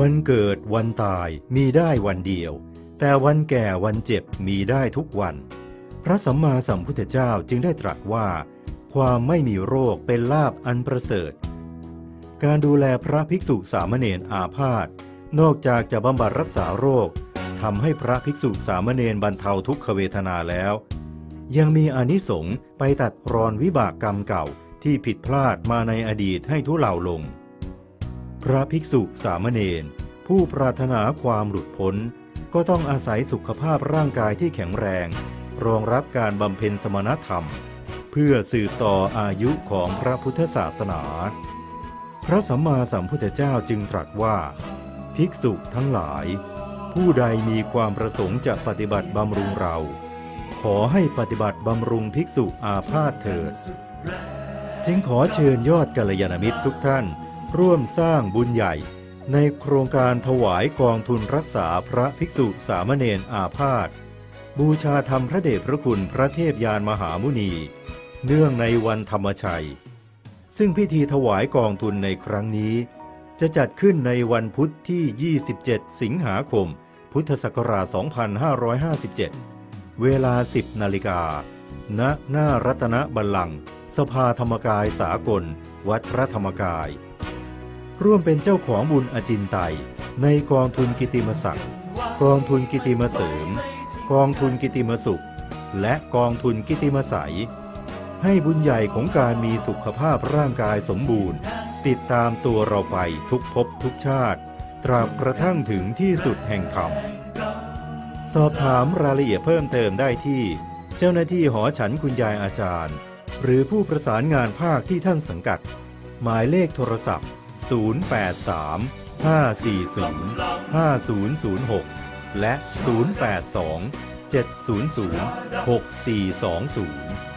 วันเกิดวันตายมีได้วันเดียว แต่วันแก่วันเจ็บมีได้ทุกวัน พระสัมมาสัมพุทธเจ้าจึงได้ตรัสว่า ความไม่มีโรคเป็นลาบอันประเสริฐ การดูแลพระภิกษุสามเณรอาพาธนอกจากจะบำบัดรักษาโรคทำให้พระภิกษุสามเณรบรรเทาทุกขเวทนาแล้ว ยังมีอนิสงส์ไปตัดรอนวิบากกรรมเก่าที่ผิดพลาดมาในอดีตให้ทุเลาลง พระภิกษุสามเณรผู้ปรารถนาความหลุดพ้น ก็ต้องอาศัยสุขภาพร่างกายที่แข็งแรง รองรับการบำเพ็ญสมณธรรม เพื่อสืบต่ออายุของพระพุทธศาสนา พระสัมมาสัมพุทธเจ้าจึงตรัสว่า ภิกษุทั้งหลาย ผู้ใดมีความประสงค์จะปฏิบัติบำรุงเรา ขอให้ปฏิบัติบำรุงภิกษุอาพาธเถิดจึงขอเชิญยอดกัลยาณมิตรทุกท่าน ร่วมสร้างบุญใหญ่ ในโครงการถวายกองทุนรักษาพระภิกษุสามเณรอาพาธบูชาธรรมพระเดชพระคุณพระเทพยานมหามุนี เนื่องในวันธรรมชัย ซึ่งพิธีถวายกองทุนในครั้งนี้ จะจัดขึ้นในวันพุทธที่ 27 สิงหาคม พุทธศักราช 2557 เวลา 10 นาฬิกา ณ หน้ารัตนบัลลังก์สภาธรรมกายสากล วัดพระธรรมกาย ร่วมเป็นเจ้าของบุญอจินไตยในกองทุนกิติมศักดิ์กองทุนกิติมเสริม กองทุนกิติมสุข และกองทุนกิติมใสให้บุญใหญ่ของการมีสุขภาพร่างกายสมบูรณ์ ติดตามตัวเราไปทุกภพทุกชาติ ตราบกระทั่งถึงที่สุดแห่งธรรมสอบถามรายละเอียดเพิ่มเติมได้ที่ เจ้าหน้าที่หอฉันคุณยายอาจารย์ หรือผู้ประสานงานภาคที่ท่านสังกัด หมายเลขโทรศัพท์ 083 540 5006 และ 082 700 6420